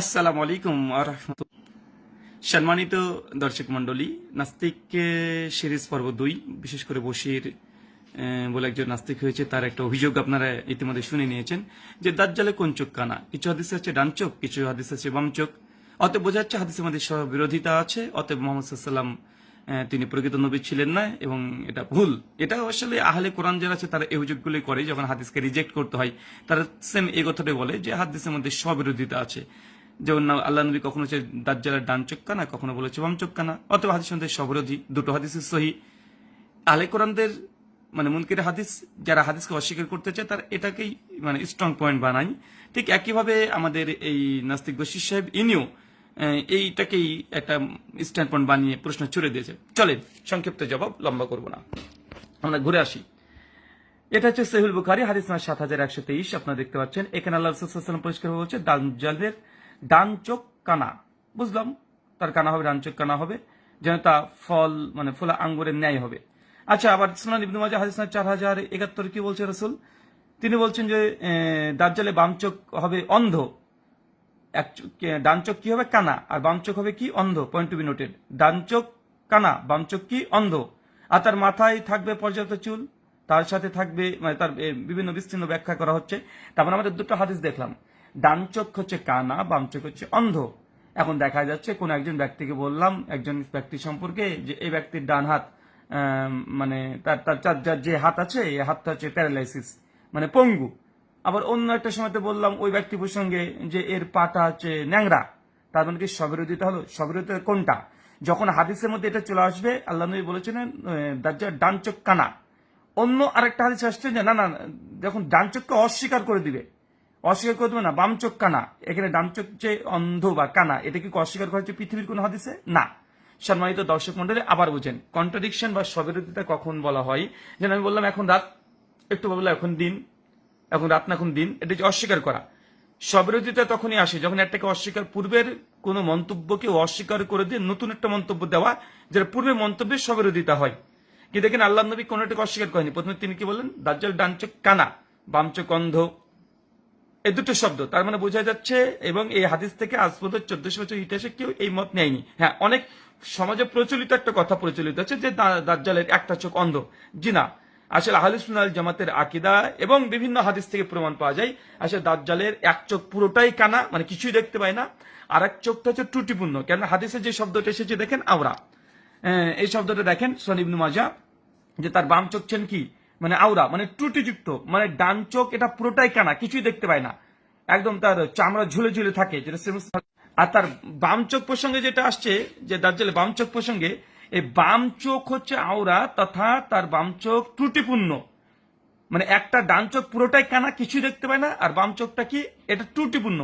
আসসালামু আলাইকুম সম্মানিত দর্শক মন্ডলী নাস্তিক সিরিজ পর্ব দুই বিশেষ করে আহ, বলে একজন নাস্তিক হয়েছে তার একটা অভিযোগ আপনারা ইতিমধ্যে শুনে নিয়েছেন যে দাজ্জালে কোন চোখ কানা? কিছু হাদিস আছে ডান চোখ কিছু হাদিস আছে বাম চোখ। অতএব বোঝা যাচ্ছে হাদিসের মধ্যে সব বিরোধিতা আছে অতএব মোহাম্মদ সাল্লাম তিনি প্রকৃত নবী ছিলেন না এবং এটা ভুল। এটা আসলে আহলে কোরআন যারা আছে তারা এই অভিযোগগুলি করে যখন হাদিসকে রিজেক্ট করতে হয় তারা সেম এই কথাটাই বলে যে হাদিসের মধ্যে স্ববিরোধিতা আছে। যেমন না আল্লাহ নবী কখনো হচ্ছে দাজ্জালের ডান চোখ কানা কখনো বলেছে বাম চোখ কানা অথবা হাদিস মধ্যে স্ববিরোধী দুটো হাদিসের সহি। আহলে কোরআনদের মানে মুনকির হাদিস, যারা হাদিসকে অস্বীকার করতে চায়, তারা এটাকেই মানে স্ট্রং পয়েন্ট বানাই ঠিক একইভাবে আমাদের এই নাস্তিক বশির সাহেব, ইনিও এইটাকেই একটা স্ট্যান্ড পয়েন্ট বানিয়ে প্রশ্ন ছুড়ে দিয়েছে। চলেন, সংক্ষিপ্ত জবাব, লম্বা করব না। আমরা ঘুরে আসি। এটা হচ্ছে সেহুল বুখারি, হাদিস সাত হাজার একশো তেইশ। আপনারা দেখতে পাচ্ছেন, এখানে আল্লাহ রসুলাম পরিষ্কার বলছে, দাজ্জালের ডান চোখ কানা। বুঝলাম? তার কানা হবে ডান চোখ কানা হবে। যেন তা ফল মানে ফোলা আঙ্গুরের ন্যায় হবে। আচ্ছা আবার সুনান ইবনু মাজা হাদিস চার হাজার একাত্তর কি বলছে রসুল? তিনি বলছেন যে আহ, দাজ্জালে বাম চোখ হবে অন্ধ। এক ডান চোখ কি হবে? কানা। আর বাম চোখ হবে কি? অন্ধ। পয়েন্ট টু বি নোটেড ডান চোখ কানা বাম চোখ কি? অন্ধ। আর তার মাথায় থাকবে পর্যাপ্ত চুল। তার সাথে থাকবে মানে তার বিভিন্ন বিস্তীর্ণ ব্যাখ্যা করা হচ্ছে। তারপর আমাদের দুটো হাদিস দেখলাম। ডান চোখ হচ্ছে কানা বাম চোখ হচ্ছে অন্ধ। এখন দেখা যাচ্ছে কোন একজন ব্যক্তিকে বললাম একজন ব্যক্তি সম্পর্কে যে এই ব্যক্তির ডান হাত মানে তার তার যার- যে হাত আছে এই হাতটা হচ্ছে প্যারালাইসিস মানে পঙ্গু। আবার অন্য একটা সময়তে বললাম ওই ব্যক্তি প্রসঙ্গে যে এর পাটা হচ্ছে ন্যাংরা। তার মানে কি সবিরোধিতা হলো? সবিরোধিতা কোনটা? যখন হাদিসের মধ্যে এটা চলে আসবে আল্লাহ নবী বলেছিলেন আহ, দাজ্জাল ডান চোখ কানা। অন্য আরেকটা হাদিস আসছে যে না না যখন ডান চোখকে অস্বীকার করে দিবে অস্বীকার করে না। বাম চোখ কানা। এখানে ডান চোখ যে অন্ধ বা কানা, এটা কি অস্বীকার করা হচ্ছে পৃথিবীর কোন হাদিসে? না। সম্মানিত দর্শক মন্ডলী আবার বুঝেন। কন্ট্রাডিকশন বা সবিরোধিতা কখন বলা হয়? যেন আমি বললাম, এখন রাত একটু বললাম এখন দিন, এখন রাত না এখন দিন, এটা যে অস্বীকার করা। সবিরোধিতা তখনই আসে যখন একটাকে অস্বীকার পূর্বের কোন মন্তব্যকে অস্বীকার করে দিয়ে নতুন একটা মন্তব্য দেওয়া, যেটা পূর্বের মন্তব্যের সবিরোধিতা হয়। কি দেখেন আল্লাহ নবী কোনটাকে অস্বীকার করেনি প্রথমে তিনি কি বলেন দাজ্জাল ডান চোখ কানা, বাম চোখ অন্ধ। এই দুটো শব্দ। তার মানে বোঝা যাচ্ছে এবং এই হাদিস থেকে আজ পর্যন্ত চোদ্দশো বছর ইতিহাসে কেউ এই মত নেয়নি। হ্যাঁ অনেক সমাজে প্রচলিত একটা কথা প্রচলিত আছে যে দাজ্জালের একটা চোখ অন্ধ জি না আসলে আহলিসুনাল জামাতের আকিদা এবং বিভিন্ন হাদিস থেকে প্রমাণ পাওয়া যায়, আসলে দাজ্জালের এক চোখ পুরোটাই কানা মানে কিছুই দেখতে পায় না। আর এক চোখটা হচ্ছে ত্রুটিপূর্ণ কেন হাদিসে যে শব্দটা এসেছে দেখেন, আওরা। এই শব্দটা দেখেন সনিবনু মাজা, যে তার বাম চোখ ছেন কি? মানে আউরা মানে ত্রুটিযুক্ত মানে ডান চোখ এটা পুরোটাই কানা, কিছুই দেখতে পায় না। একদম তার চামড়া ঝুলে ঝুলে থাকে, যেটা আর তার বাম চোখ প্রসঙ্গে যেটা আসছে, যে দার্জালে বাম চোখ প্রসঙ্গে এই বাম চোখ হচ্ছে আওরা তথা তার বাম চোখ ত্রুটিপূর্ণ। মানে একটা ডান চোখ পুরোটাই কানা, কিছুই দেখতে পায় না, আর বাম চোখটা কি? এটা ত্রুটিপূর্ণ।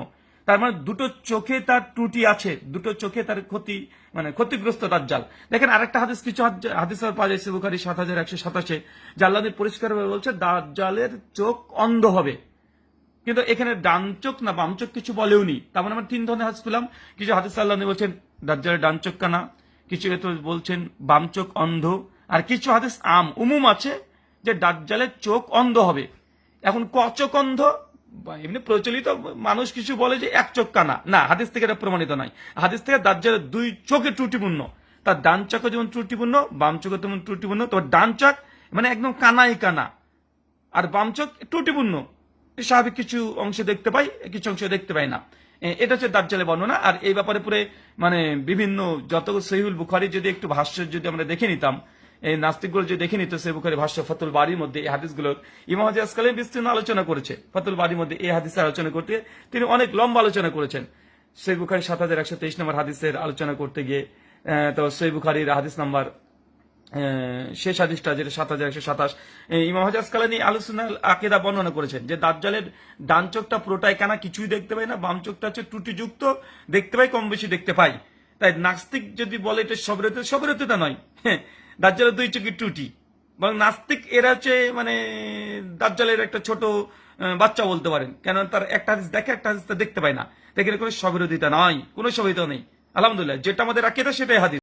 তার মানে দুটো চোখে তার ত্রুটি আছে, দুটো চোখে তার ক্ষতি মানে ক্ষতিগ্রস্ত দাজ্জাল দেখেন আরেকটা হাদিস, কিছু হাদ- হাদিস পাওয়া যাচ্ছে বুখারি সাত হাজার একশো সাতাশে জাল্লাদি পরিষ্কার ভাবে বলছে দাজ্জালের চোখ অন্ধ হবে। কিন্তু এখানে ডান চোখ না বাম চোখ কিছু বলেও নি। তার মানে আমরা তিন ধরনের হাদিস পেলাম। কিছু হাদিস আল্লাহ বলছেন দাজ্জালের ডান চোখ কানা। কিছু ক্ষেত্রে বলছেন, বাম চোখ অন্ধ। আর কিছু হাদিস আম, উমুম আছে, যে দাজ্জালের চোখ অন্ধ হবে। এখন ক চোখ অন্ধ? এমনি প্রচলিত মানুষ কিছু বলে যে এক চোখ কানা না, হাদিস থেকে এটা প্রমাণিত নয়। হাদিস থেকে দাজ্জালের দুই চোখে ত্রুটিপূর্ণ। তার ডান চোখে যেমন ত্রুটিপূর্ণ, বাম চোখে তেমন ত্রুটিপূর্ণ তো ডান চোখ মানে একদম কানাই কানা। আর বাম চোখ ত্রুটিপূর্ণ। স্বাভাবিক কিছু অংশে দেখতে পাই, কিছু অংশে দেখতে পাই না। এটা হচ্ছে দার্জালে বর্ণনা। আর এই ব্যাপারে পুরে মানে বিভিন্ন যত সহিউল বুখারি যদি একটু ভাষ্য যদি আমরা দেখে নিতাম এই নাস্তিকগুলো যদি দেখে নিত সেই বুখারি ভাষ্য ফতুল বাড়ির মধ্যে এই হাদিসগুলোর ইমাম বিস্তীর্ণ আলোচনা করেছে। ফতুল বাড়ির মধ্যে এই হাদিসের আলোচনা করতে তিনি অনেক লম্বা আলোচনা করেছেন। সেই বুখারি সাত হাজার একশো তেইশ নম্বর হাদিসের আলোচনা করতে গিয়ে তো সেই বুখারির হাদিস নাম্বার শেষ হাদিসটা যেটা সাত হাজার একশো সাতাশ ইমাম হাজাজ কালানি আলোচনা আকেদা বর্ণনা করেছেন যে দাজ্জালের ডান চোখটা পুরোটাই কেনা কিছুই দেখতে পাই না বাম চোখটা হচ্ছে ত্রুটিযুক্ত দেখতে পাই কম বেশি দেখতে পাই। তাই নাস্তিক যদি বলে এটা সবরেতে সবরেতে নয়। হ্যাঁ, দাজ্জালের দুই চোখের টুটি বরং নাস্তিক এরা হচ্ছে মানে দাজ্জালের একটা ছোট বাচ্চা বলতে পারেন। কেন তার একটা হাদিস দেখে একটা হাদিস দেখতে পায় না। দেখে কোনো সবিরোধিতা নয়, কোনো সবিরোধিতা নেই। আলহামদুলিল্লাহ, যেটা আমাদের রাখিয়ে সেটাই হাদিস।